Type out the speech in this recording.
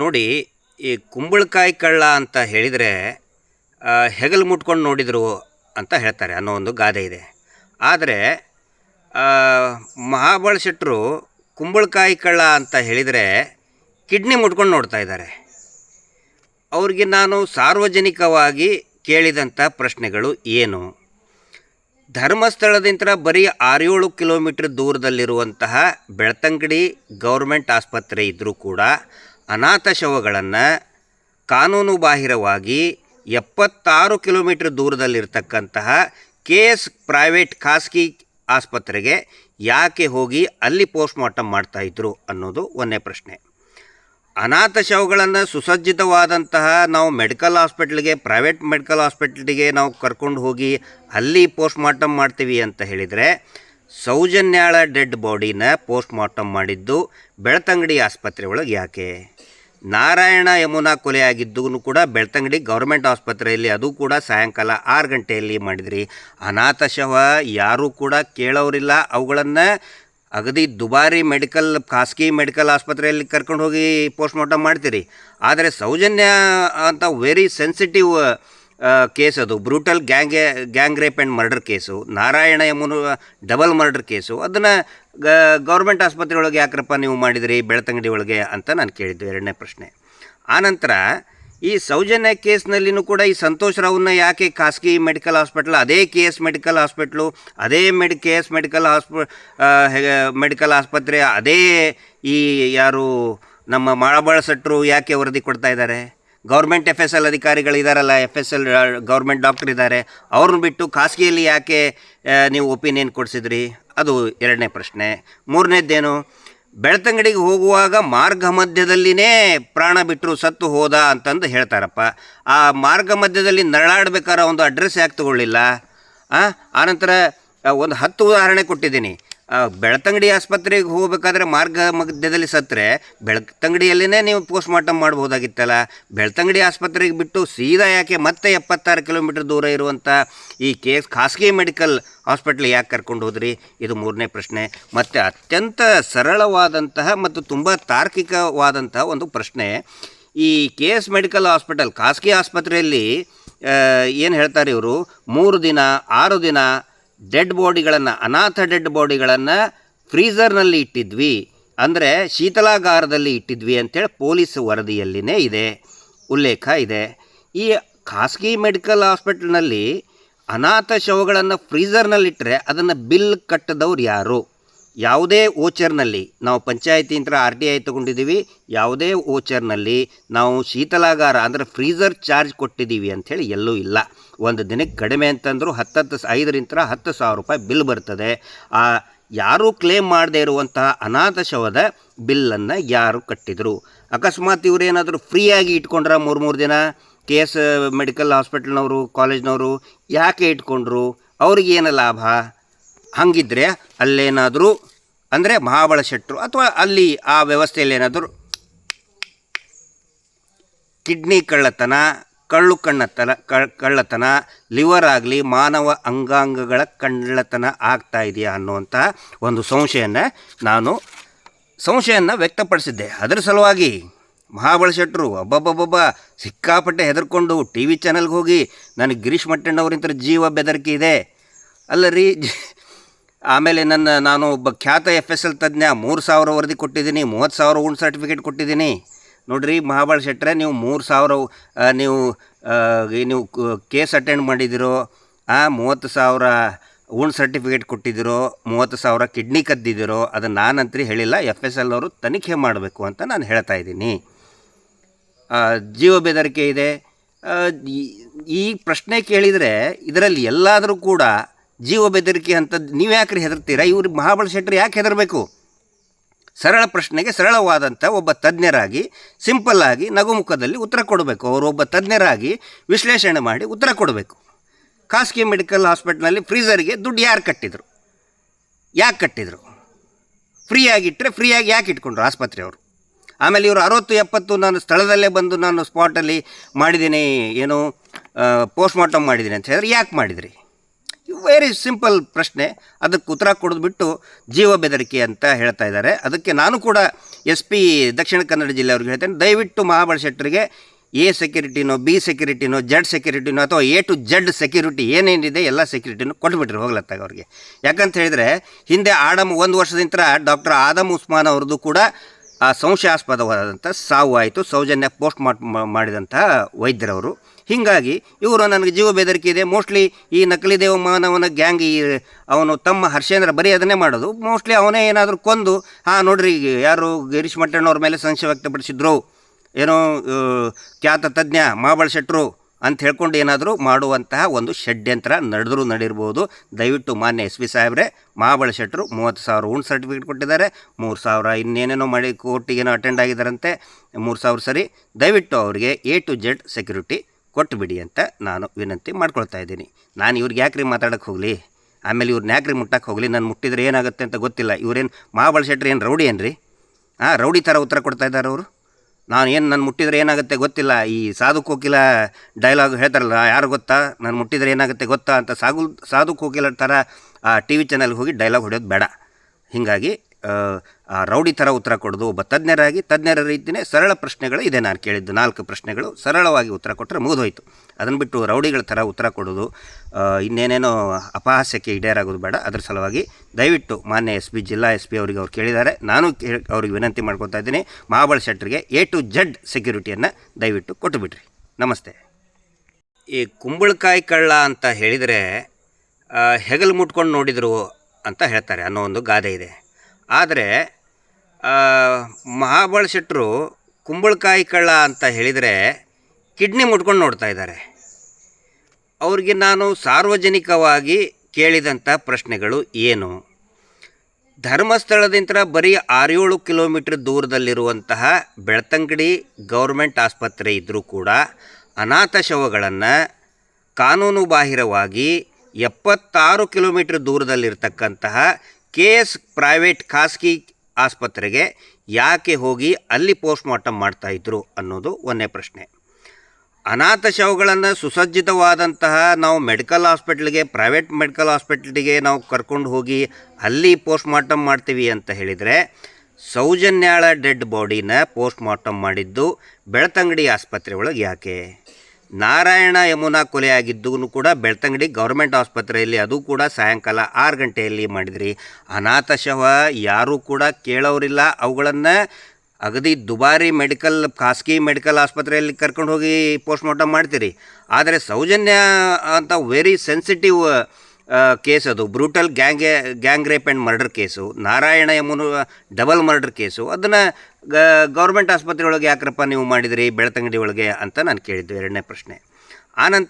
ನೋಡಿ, ಈ ಕುಂಬಳಕಾಯಿ ಕಳ್ಳ ಅಂತ ಹೇಳಿದರೆ ಹೆಗಲು ಮುಟ್ಕೊಂಡು ನೋಡಿದರು ಅಂತ ಹೇಳ್ತಾರೆ ಅನ್ನೋ ಒಂದು ಗಾದೆ ಇದೆ. ಆದರೆ ಮಹಾಬಳ ಶೆಟ್ಟರು ಕುಂಬಳಕಾಯಿ ಕಳ್ಳ ಅಂತ ಹೇಳಿದರೆ ಕಿಡ್ನಿ ಮುಟ್ಕೊಂಡು ನೋಡ್ತಾ ಇದ್ದಾರೆ. ಅವ್ರಿಗೆ ನಾನು ಸಾರ್ವಜನಿಕವಾಗಿ ಕೇಳಿದಂಥ ಪ್ರಶ್ನೆಗಳು ಏನು? ಧರ್ಮಸ್ಥಳದಿಂದ ಬರೀ ಆರೇಳು ಕಿಲೋಮೀಟ್ರ್ ದೂರದಲ್ಲಿರುವಂತಹ ಬೆಳ್ತಂಗಡಿ ಗೌರ್ಮೆಂಟ್ ಆಸ್ಪತ್ರೆ ಇದ್ದರೂ ಕೂಡ ಅನಾಥ ಶವಗಳನ್ನು ಕಾನೂನು ಬಾಹಿರವಾಗಿ ಎಪ್ಪತ್ತಾರು ಕಿಲೋಮೀಟ್ರ್ ದೂರದಲ್ಲಿರ್ತಕ್ಕಂತಹ ಕೆ ಎಸ್ ಪ್ರೈವೇಟ್ ಖಾಸಗಿ ಆಸ್ಪತ್ರೆಗೆ ಯಾಕೆ ಹೋಗಿ ಅಲ್ಲಿ ಪೋಸ್ಟ್ಮಾರ್ಟಮ್ ಮಾಡ್ತಾಯಿದ್ರು ಅನ್ನೋದು ಒಂದೇ ಪ್ರಶ್ನೆ. ಅನಾಥ ಶವಗಳನ್ನು ಸುಸಜ್ಜಿತವಾದಂತಹ ನಾವು ಮೆಡಿಕಲ್ ಹಾಸ್ಪಿಟ್ಲಿಗೆ, ಪ್ರೈವೇಟ್ ಮೆಡಿಕಲ್ ಹಾಸ್ಪಿಟ್ಲಿಗೆ ನಾವು ಕರ್ಕೊಂಡು ಹೋಗಿ ಅಲ್ಲಿ ಪೋಸ್ಟ್ಮಾರ್ಟಮ್ ಮಾಡ್ತೀವಿ ಅಂತ ಹೇಳಿದರೆ ಸೌಜನ್ಯಾಳ ಡೆಡ್ ಬಾಡಿನ ಪೋಸ್ಟ್ಮಾರ್ಟಮ್ ಮಾಡಿದ್ದು ಬೆಳ್ತಂಗಡಿ ಆಸ್ಪತ್ರೆ ಒಳಗೆ ಯಾಕೆ? ನಾರಾಯಣ ಯಮುನಾ ಕೊಲೆ ಆಗಿದ್ದೂ ಕೂಡ ಬೆಳ್ತಂಗಡಿ ಗೌರ್ಮೆಂಟ್ ಆಸ್ಪತ್ರೆಯಲ್ಲಿ, ಅದು ಕೂಡ ಸಾಯಂಕಾಲ ಆರು ಗಂಟೆಯಲ್ಲಿ ಮಾಡಿದ್ರಿ. ಅನಾಥ ಶವ ಯಾರೂ ಕೂಡ ಕೇಳೋರಿಲ್ಲ. ಅವುಗಳನ್ನು ಅಗದಿ ದುಬಾರಿ ಮೆಡಿಕಲ್, ಖಾಸಗಿ ಮೆಡಿಕಲ್ ಆಸ್ಪತ್ರೆಯಲ್ಲಿ ಕರ್ಕೊಂಡು ಹೋಗಿ ಪೋಸ್ಟ್ಮಾರ್ಟಮ್ ಮಾಡ್ತೀರಿ. ಆದರೆ ಸೌಜನ್ಯ ಅಂತ ವೆರಿ ಸೆನ್ಸಿಟಿವ್ ಕೇಸ್ ಅದು. Brutal gang gang rape and murder case. Narayana Yamuna, double murder case. ಅದನ್ನು ಗೌರ್ಮೆಂಟ್ ಆಸ್ಪತ್ರೆ ಒಳಗೆ ಯಾಕ್ರಪ್ಪ ನೀವು ಮಾಡಿದಿರಿ? ಬೆಳ್ತಂಗಡಿ ಒಳಗೆ ಅಂತ ನಾನು ಕೇಳಿದ್ದು ಎರಡನೇ ಪ್ರಶ್ನೆ. ಆನಂತರ ಈ ಸೌಜನ್ಯ ಕೇಸ್ನಲ್ಲಿನೂ ಕೂಡ ಈ ಸಂತೋಷ್ ರಾವ್ನ ಯಾಕೆ ಖಾಸಗಿ ಮೆಡಿಕಲ್ ಹಾಸ್ಪಿಟ್ಲ್, ಅದೇ ಕೆ ಎಸ್ ಮೆಡಿಕಲ್ ಹಾಸ್ಪಿಟ್ಲು, ಅದೇ ಮೆಡ್ ಕೆ ಎಸ್ ಮೆಡಿಕಲ್ ಹಾಸ್ಪ ಮೆಡಿಕಲ್ ಆಸ್ಪತ್ರೆ, ಅದೇ ಈ ಯಾರು ನಮ್ಮ ಮಾಳಬಾಳ ಸಟ್ರು ಯಾಕೆ ವರದಿ ಕೊಡ್ತಾ ಇದ್ದಾರೆ? Government F S L ಅಧಿಕಾರಿಗಳಿದಾರಲ್ಲ F S L government doctor ಇದ್ದಾರೆ ಅವ್ರನ್ನ ಬಿಟ್ಟು ಖಾಸಗಿಯಲ್ಲಿ ಯಾಕೆ ನೀವು ಒಪಿನಿಯನ್ ಕೊಡಿಸಿದ್ರಿ? ಅದು ಎರಡನೇ ಪ್ರಶ್ನೆ. ಮೂರನೇದ್ದೇನು, ಬೆಳ್ತಂಗಡಿಗೆ ಹೋಗುವಾಗ ಮಾರ್ಗ ಮಧ್ಯದಲ್ಲಿನೇ ಪ್ರಾಣ ಬಿಟ್ಟರು ಸತ್ತು ಹೋದ ಅಂತಂದು ಹೇಳ್ತಾರಪ್ಪ. ಆ ಮಾರ್ಗ ಮಧ್ಯದಲ್ಲಿ ನರಳಾಡ್ಬೇಕಾದ್ರೆ ಒಂದು ಅಡ್ರೆಸ್ ಯಾಕೆ ತಗೊಳ್ಳಿಲ್ಲ? ಆನಂತರ ಒಂದು ಹತ್ತು ಉದಾಹರಣೆ ಕೊಟ್ಟಿದ್ದೀನಿ. ಬೆಳ್ತಂಗಡಿ ಆಸ್ಪತ್ರೆಗೆ ಹೋಗಬೇಕಾದ್ರೆ ಮಾರ್ಗ ಮಧ್ಯದಲ್ಲಿ ಸತ್ತರೆ ಬೆಳ್ತಂಗಡಿಯಲ್ಲೇ ನೀವು ಪೋಸ್ಟ್ ಮಾರ್ಟಮ್ ಮಾಡ್ಬೋದಾಗಿತ್ತಲ್ಲ, ಬೆಳ್ತಂಗಡಿ ಆಸ್ಪತ್ರೆಗೆ ಬಿಟ್ಟು ಸೀದಾ ಯಾಕೆ ಮತ್ತೆ ಎಪ್ಪತ್ತಾರು ಕಿಲೋಮೀಟರ್ ದೂರ ಇರುವಂಥ ಈ ಕೇಸ್ ಖಾಸಗಿ ಮೆಡಿಕಲ್ ಹಾಸ್ಪಿಟ್ಲ್ ಯಾಕೆ ಕರ್ಕೊಂಡು ಹೋದ್ರಿ? ಇದು ಮೂರನೇ ಪ್ರಶ್ನೆ. ಮತ್ತು ಅತ್ಯಂತ ಸರಳವಾದಂತಹ ಮತ್ತು ತುಂಬ ತಾರ್ಕಿಕವಾದಂತಹ ಒಂದು ಪ್ರಶ್ನೆ. ಈ ಕೆ ಎಸ್ ಮೆಡಿಕಲ್ ಹಾಸ್ಪಿಟಲ್, ಖಾಸಗಿ ಆಸ್ಪತ್ರೆಯಲ್ಲಿ ಏನು ಹೇಳ್ತಾರೆ ಇವರು? ಮೂರು ದಿನ, ಆರು ದಿನ ಡೆಡ್ ಬಾಡಿಗಳನ್ನು, ಅನಾಥ ಡೆಡ್ ಬಾಡಿಗಳನ್ನು ಫ್ರೀಝರ್ನಲ್ಲಿ ಇಟ್ಟಿದ್ವಿ. ಅಂದರೆ ಶೀತಲಾಗಾರದಲ್ಲಿ ಇಟ್ಟಿದ್ವಿ ಅಂತೇಳಿ ಪೊಲೀಸ್ ವರದಿಯಲ್ಲಿನೇ ಇದೆ, ಉಲ್ಲೇಖ ಇದೆ. ಈ ಖಾಸಗಿ ಮೆಡಿಕಲ್ ಹಾಸ್ಪಿಟ್ಲ್ನಲ್ಲಿ ಅನಾಥ ಶವಗಳನ್ನು ಫ್ರೀಝರ್ನಲ್ಲಿಟ್ಟರೆ ಅದನ್ನು ಬಿಲ್ ಕಟ್ಟದವ್ರು ಯಾರು? ಯಾವುದೇ ಓಚರ್ನಲ್ಲಿ ನಾವು ಪಂಚಾಯತಿಯಿಂದ ಆರ್ ಟಿ ಐ ತೊಗೊಂಡಿದ್ದೀವಿ, ಯಾವುದೇ ಓಚರ್ನಲ್ಲಿ ನಾವು ಶೀತಲಾಗಾರ ಅಂದರೆ ಫ್ರೀಸರ್ ಚಾರ್ಜ್ ಕೊಟ್ಟಿದ್ದೀವಿ ಅಂಥೇಳಿ ಎಲ್ಲೂ ಇಲ್ಲ. ಒಂದು ದಿನಕ್ಕೆ ಕಡಿಮೆ ಅಂತಂದರೂ ಹತ್ತತ್ತು ಐದರಿಂದ ಹತ್ತು ಸಾವಿರ ರೂಪಾಯಿ ಬಿಲ್ ಬರ್ತದೆ. ಆ, ಯಾರೂ ಕ್ಲೇಮ್ ಮಾಡದೇ ಇರುವಂತಹ ಅನಾಥ ಶವದ ಬಿಲ್ಲನ್ನು ಯಾರು ಕಟ್ಟಿದರು? ಅಕಸ್ಮಾತ್ ಇವರೇನಾದರೂ ಫ್ರೀಯಾಗಿ ಇಟ್ಕೊಂಡ್ರ ಮೂರು ಮೂರು ದಿನ? ಕೆ ಎಸ್ ಮೆಡಿಕಲ್ ಹಾಸ್ಪಿಟಲ್ನವರು, ಕಾಲೇಜ್ನವರು ಯಾಕೆ ಇಟ್ಕೊಂಡ್ರು? ಅವ್ರಿಗೇನು ಲಾಭ? ಹಂಗಿದ್ರೆ ಅಲ್ಲೇನಾದರೂ, ಅಂದರೆ ಮಹಾಬಳ ಶೆಟ್ಟರು ಅಥವಾ ಅಲ್ಲಿ ಆ ವ್ಯವಸ್ಥೆಯಲ್ಲಿ ಏನಾದರೂ ಕಿಡ್ನಿ ಕಳ್ಳತನ, ಕಳ್ಳು ಕಣ್ಣತನ ಕಳ್ಳತನ, ಲಿವರ್ ಆಗಲಿ, ಮಾನವ ಅಂಗಾಂಗಗಳ ಕಳ್ಳತನ ಆಗ್ತಾ ಇದೆಯಾ ಅನ್ನುವಂಥ ಒಂದು ಸಂಶಯನ ನಾನು ಸಂಶಯನ ವ್ಯಕ್ತಪಡಿಸಿದ್ದೆ. ಅದರ ಸಲುವಾಗಿ ಮಹಾಬಳ ಶೆಟ್ಟರು ಅಬ್ಬಬ್ಬಬ್ಬ ಸಿಕ್ಕಾಪಟ್ಟೆ ಹೆದರ್ಕೊಂಡು ಟಿ ವಿ ಚಾನಲ್ಗೆ ಹೋಗಿ, ನನಗೆ ಗಿರೀಶ್ ಮಟ್ಟಣ್ಣವರಿಂತ ಜೀವ ಬೆದರಿಕೆ ಇದೆ. ಅಲ್ಲ ರೀ ಆಮೇಲೆ ನನ್ನ, ನಾನು ಒಬ್ಬ ಖ್ಯಾತ ಎಫ್ ಎಸ್ ಎಲ್ ತಜ್ಞ, ಮೂರು ಸಾವಿರ ವರದಿ ಕೊಟ್ಟಿದ್ದೀನಿ, ಮೂವತ್ತು ಸಾವಿರ ಉಣ್ ಸರ್ಟಿಫಿಕೇಟ್ ಕೊಟ್ಟಿದ್ದೀನಿ. ನೋಡಿರಿ ಮಹಾಬಳ ಶೆಟ್ಟರೆ ನೀವು ಮೂರು ಸಾವಿರ ನೀವು ನೀವು ಕೇಸ್ ಅಟೆಂಡ್ ಮಾಡಿದಿರೋ, ಆ, ಮೂವತ್ತು ಸಾವಿರ ಉಣ್ ಸರ್ಟಿಫಿಕೇಟ್ ಕೊಟ್ಟಿದ್ದೀರೋ ಮೂವತ್ತು ಸಾವಿರ ಕಿಡ್ನಿ ಕದ್ದಿದ್ದೀರೋ ಅದನ್ನು ನಾನಂತೂ ಹೇಳಿಲ್ಲ ಎಫ್ ಎಸ್ ಎಲ್ ಅವರು ತನಿಖೆ ಮಾಡಬೇಕು ಅಂತ ನಾನು ಹೇಳ್ತಾ ಇದ್ದೀನಿ. ಜೀವ ಬೆದರಿಕೆ ಇದೆ. ಈ ಪ್ರಶ್ನೆ ಕೇಳಿದರೆ, ಇದರಲ್ಲಿ ಎಲ್ಲಾದರೂ ಕೂಡ ಜೀವ ಬೆದರಿಕೆ ಅಂಥದ್ದು ನೀವು ಯಾಕ್ರಿ ಹೆದರ್ತೀರಾ? ಇವ್ರು ಮಹಾಬಲ ಶೆಟ್ಟರು ಯಾಕೆ ಹೆದರಬೇಕು? ಸರಳ ಪ್ರಶ್ನೆಗೆ ಸರಳವಾದಂಥ ಒಬ್ಬ ತಜ್ಞರಾಗಿ, ಸಿಂಪಲ್ ಆಗಿ ನಗುಮುಖದಲ್ಲಿ ಉತ್ತರ ಕೊಡಬೇಕು. ಅವರು ಒಬ್ಬ ತಜ್ಞರಾಗಿ ವಿಶ್ಲೇಷಣೆ ಮಾಡಿ ಉತ್ತರ ಕೊಡಬೇಕು. ಖಾಸಗಿ ಮೆಡಿಕಲ್ ಹಾಸ್ಪಿಟ್ಲಲ್ಲಿ ಫ್ರೀಸರಿಗೆ ದುಡ್ಡು ಯಾರು ಕಟ್ಟಿದರು? ಯಾಕೆ ಕಟ್ಟಿದರು? ಫ್ರೀಯಾಗಿಟ್ಟರೆ ಫ್ರೀಯಾಗಿ ಯಾಕೆ ಇಟ್ಕೊಂಡ್ರು ಆಸ್ಪತ್ರೆಯವರು ಆಮೇಲೆ ಇವರು ಅರವತ್ತು, ಎಪ್ಪತ್ತು ನಾನು ಸ್ಥಳದಲ್ಲೇ ಬಂದು ನಾನು ಸ್ಪಾಟಲ್ಲಿ ಮಾಡಿದ್ದೀನಿ, ಏನು ಪೋಸ್ಟ್ಮಾರ್ಟಮ್ ಮಾಡಿದ್ದೀನಿ ಅಂತ ಹೇಳಿದ್ರೆ ಯಾಕೆ ಮಾಡಿದ್ರಿ? ವೆರಿ ಸಿಂಪಲ್ ಪ್ರಶ್ನೆ. ಅದಕ್ಕೆ ಉತ್ತರ ಕೊಡೋದು ಬಿಟ್ಟು ಜೀವ ಬೆದರಿಕೆ ಅಂತ ಹೇಳ್ತಾ ಇದ್ದಾರೆ. ಅದಕ್ಕೆ ನಾನು ಕೂಡ ಎಸ್ ಪಿ ದಕ್ಷಿಣ ಕನ್ನಡ ಜಿಲ್ಲೆಯವ್ರಿಗೆ ಹೇಳ್ತೇನೆ. ದಯವಿಟ್ಟು ಮಹಾಬಳಶೆಟ್ಟರಿಗೆ ಎ ಸೆಕ್ಯೂರಿಟಿನೋ, ಬಿ ಸೆಕ್ಯೂರಿಟಿನೋ, ಜಡ್ ಸೆಕ್ಯೂರಿಟಿನೋ ಅಥವಾ ಎ ಟು ಜಡ್ ಸೆಕ್ಯೂರಿಟಿ ಏನೇನಿದೆ ಎಲ್ಲ ಸೆಕ್ಯೂರಿಟಿನೂ ಕೊಟ್ಬಿಟ್ರಿ ಹೋಗ್ಲತ್ತಾಗ ಅವ್ರಿಗೆ. ಯಾಕಂತ ಹೇಳಿದರೆ ಹಿಂದೆ ಆಡಮ್ ಒಂದು ವರ್ಷದಿಂದ ಡಾಕ್ಟರ್ ಆದಮ್ ಉಸ್ಮಾನ್ ಅವ್ರದ್ದು ಕೂಡ ಆ ಸಂಶಯಾಸ್ಪದವಾದಂಥ ಸಾವು ಆಯಿತು. ಸೌಜನ್ಯ ಪೋಸ್ಟ್ ಮಾಡಿದಂತಹ ವೈದ್ಯರವರು. ಹೀಗಾಗಿ ಇವರು ನನಗೆ ಜೀವ ಬೆದರಿಕೆ ಇದೆ. ಮೋಸ್ಟ್ಲಿ ಈ ನಕಲಿ ದೇವ ಮಾನವನ ಗ್ಯಾಂಗ್ ಈ ಅವನು ತಮ್ಮ ಹರ್ಷೇಂದ್ರ ಬರೀ ಅದನ್ನೇ ಮಾಡೋದು. ಮೋಸ್ಟ್ಲಿ ಅವನೇ ಏನಾದರೂ ಕೊಂದು, ಹಾಂ, ನೋಡ್ರಿ ಯಾರು ಗಿರೀಶ್ ಮಟ್ಟಣ್ಣವ್ರ ಮೇಲೆ ಸಂಶಯ ವ್ಯಕ್ತಪಡಿಸಿದ್ರು? ಏನೋ ಖ್ಯಾತ ತಜ್ಞ, ಮಹಾಬಳ ಶೆಟ್ಟರು ಅಂತ ಹೇಳ್ಕೊಂಡು ಏನಾದರೂ ಮಾಡುವಂತಹ ಒಂದು ಷಡ್ಯಂತ್ರ ನಡೆದರೂ ನಡಿರ್ಬೋದು ದಯವಿಟ್ಟು ಮಾನ್ಯ ಎಸ್ ಪಿ ಸಾಹೇಬ್ರೆ ಮಹಾಬಳ ಶೆಟ್ಟರು ಮೂವತ್ತು ಸಾವಿರ ಉಣ್ ಸರ್ಟಿಫಿಕೇಟ್ ಕೊಟ್ಟಿದ್ದಾರೆ. ಮೂರು ಸಾವಿರ ಇನ್ನೇನೇನೋ ಮಾಡಿ ಕೋರ್ಟಿಗೇನೋ ಅಟೆಂಡ್ ಆಗಿದ್ದಾರಂತೆ. ಮೂರು ಸಾವಿರ ಸರಿ. ದಯವಿಟ್ಟು ಅವರಿಗೆ ಎ ಟು ಜೆಡ್ ಸೆಕ್ಯೂರಿಟಿ ಕೊಟ್ಟುಬಿಡಿ ಅಂತ ನಾನು ವಿನಂತಿ ಮಾಡ್ಕೊಳ್ತಾ ಇದ್ದೀನಿ. ನಾನು ಇವ್ರಿಗೆ ಯಾಕ್ರಿ ಮಾತಾಡೋಕ್ಕೆ ಹೋಗಲಿ? ಆಮೇಲೆ ಇವ್ರು ಯಾಕ್ರಿ ಮುಟ್ಟಕ್ಕೆ ಹೋಗಲಿ? ನಾನು ಮುಟ್ಟಿದ್ರೆ ಏನಾಗುತ್ತೆ ಅಂತ ಗೊತ್ತಿಲ್ಲ. ಇವ್ರೇನು ಮಹಾಬಳ ಶೆಟ್ಟರು ಏನು ರೌಡಿ ಏನು ರೀ ಹಾಂ ರೌಡಿ ಥರ ಉತ್ತರ ಕೊಡ್ತಾ ಇದ್ದಾರೆ ಅವರು. ನಾನು ಏನು ನಾನು ಮುಟ್ಟಿದ್ರೆ ಏನಾಗುತ್ತೆ ಗೊತ್ತಿಲ್ಲ. ಈ ಸಾಧು ಕೋಕಿಲ ಡೈಲಾಗ್ ಹೇಳ್ತಾರಲ್ಲ, ಯಾರು ಗೊತ್ತಾ? ನಾನು ಮುಟ್ಟಿದ್ರೆ ಏನಾಗುತ್ತೆ ಗೊತ್ತಾ ಅಂತ ಸಾಗು ಸಾಧು ಕೋಕಿಲ ಥರ ಆ ಟಿ ವಿ ಚಾನಲ್ಗೆ ಹೋಗಿ ಡೈಲಾಗ್ ಹೊಡೆಯೋದು ಬೇಡ. ಹೀಗಾಗಿ ರೌಡಿ ಥರ ಉತ್ತರ ಕೊಡೋದು ಒಬ್ಬ ತಜ್ಞರಾಗಿ, ತಜ್ಞರ ರೀತಿಯೇ ಸರಳ ಪ್ರಶ್ನೆಗಳು ಇದೆ. ನಾನು ಕೇಳಿದ್ದು ನಾಲ್ಕು ಪ್ರಶ್ನೆಗಳು ಸರಳವಾಗಿ ಉತ್ತರ ಕೊಟ್ಟರೆ ಮುಗಿದೋಯ್ತು. ಅದನ್ನು ಬಿಟ್ಟು ರೌಡಿಗಳ ಥರ ಉತ್ತರ ಕೊಡೋದು ಇನ್ನೇನೇನೋ ಅಪಹಾಸ್ಯಕ್ಕೆ ಈಡೇರಾಗೋದು ಬೇಡ. ಅದರ ಸಲುವಾಗಿ ದಯವಿಟ್ಟು ಮಾನ್ಯ ಎಸ್ ಪಿ, ಜಿಲ್ಲಾ ಎಸ್ ಪಿ ಅವರಿಗೆ ಅವ್ರು ಕೇಳಿದ್ದಾರೆ. ನಾನು ಅವ್ರಿಗೆ ವಿನಂತಿ ಮಾಡ್ಕೊತಾ ಇದ್ದೀನಿ ಮಹಾಬಳ ಶೆಟ್ಟರಿಗೆ ಎ ಟು ಜಡ್ ಸೆಕ್ಯೂರಿಟಿಯನ್ನು ದಯವಿಟ್ಟು ಕೊಟ್ಟುಬಿಟ್ರಿ ನಮಸ್ತೆ. ಈ ಕುಂಬಳಕಾಯಿ ಕಳ್ಳ ಅಂತ ಹೇಳಿದರೆ ಹೆಗಲು ಮುಟ್ಕೊಂಡು ನೋಡಿದರು ಅಂತ ಹೇಳ್ತಾರೆ ಅನ್ನೋ ಒಂದು ಗಾದೆ ಇದೆ. ಆದರೆ ಮಹಾಬಳ ಶೆಟ್ಟರು ಕುಂಬಳಕಾಯಿ ಕಳ್ಳ ಅಂತ ಹೇಳಿದರೆ ಕಿಡ್ನಿ ಮುಟ್ಕೊಂಡು ನೋಡ್ತಾ ಇದ್ದಾರೆ. ಅವ್ರಿಗೆ ನಾನು ಸಾರ್ವಜನಿಕವಾಗಿ ಕೇಳಿದಂಥ ಪ್ರಶ್ನೆಗಳು ಏನು? ಧರ್ಮಸ್ಥಳದಿಂದ ಬರೀ ಆರೇಳು ಕಿಲೋಮೀಟ್ರ್ ದೂರದಲ್ಲಿರುವಂತಹ ಬೆಳ್ತಂಗಡಿ ಗೌರ್ಮೆಂಟ್ ಆಸ್ಪತ್ರೆ ಇದ್ದರೂ ಕೂಡ ಅನಾಥ ಶವಗಳನ್ನು ಕಾನೂನುಬಾಹಿರವಾಗಿ ಎಪ್ಪತ್ತಾರು ಕಿಲೋಮೀಟ್ರ್ ದೂರದಲ್ಲಿರ್ತಕ್ಕಂತಹ ಕೆ ಎಸ್ ಪ್ರೈವೇಟ್ ಖಾಸಗಿ ಆಸ್ಪತ್ರೆಗೆ ಯಾಕೆ ಹೋಗಿ ಅಲ್ಲಿ ಪೋಸ್ಟ್ ಮಾರ್ಟಮ್ ಮಾಡ್ತಾಯಿದ್ರು ಅನ್ನೋದು ಒಂದೇ ಪ್ರಶ್ನೆ. ಅನಾಥ ಶವಗಳನ್ನು ಸುಸಜ್ಜಿತವಾದಂತಹ ನಾವು ಮೆಡಿಕಲ್ ಹಾಸ್ಪಿಟ್ಲಿಗೆ, ಪ್ರೈವೇಟ್ ಮೆಡಿಕಲ್ ಹಾಸ್ಪಿಟ್ಲಿಗೆ ನಾವು ಕರ್ಕೊಂಡು ಹೋಗಿ ಅಲ್ಲಿ ಪೋಸ್ಟ್ ಮಾರ್ಟಮ್ ಮಾಡ್ತೀವಿ ಅಂತ ಹೇಳಿದರೆ ಸೌಜನ್ಯಾಳ ಡೆಡ್ ಬಾಡಿನ ಪೋಸ್ಟ್ ಮಾರ್ಟಮ್ ಮಾಡಿದ್ದು ಬೆಳ್ತಂಗಡಿ ಆಸ್ಪತ್ರೆ ಒಳಗೆ ಯಾಕೆ? ನಾರಾಯಣ ಯಮುನಾ ಆಗಿದ್ದೂ ಕೂಡ ಬೆಳ್ತಂಗಡಿ ಗೌರ್ಮೆಂಟ್ ಆಸ್ಪತ್ರೆಯಲ್ಲಿ, ಅದು ಕೂಡ ಸಾಯಂಕಾಲ ಆರು ಗಂಟೆಯಲ್ಲಿ ಮಾಡಿದ್ರಿ. ಅನಾಥ ಶವ ಯಾರೂ ಕೂಡ ಕೇಳೋರಿಲ್ಲ. ಅವುಗಳನ್ನು ಅಗದಿ ದುಬಾರಿ ಮೆಡಿಕಲ್, ಖಾಸಗಿ ಮೆಡಿಕಲ್ ಆಸ್ಪತ್ರೆಯಲ್ಲಿ ಕರ್ಕೊಂಡು ಹೋಗಿ ಪೋಸ್ಟ್ ಮಾರ್ಟಮ್ ಮಾಡ್ತೀರಿ. ಆದರೆ ಸೌಜನ್ಯ ಅಂತ ವೆರಿ ಸೆನ್ಸಿಟಿವ್ ಕೇಸ್ ಅದು. Brutal gang gang rape and murder case. Narayana Yamuna double murder case. ಅದನ್ನು ಗೌರ್ಮೆಂಟ್ ಆಸ್ಪತ್ರೆ ಒಳಗೆ ಯಾಕ್ರಪ್ಪ ನೀವು ಮಾಡಿದಿರಿ ಬೆಳ್ತಂಗಡಿ ಒಳಗೆ ಅಂತ ನಾನು ಕೇಳಿದ್ದು ಎರಡನೇ ಪ್ರಶ್ನೆ. ಆನಂತರ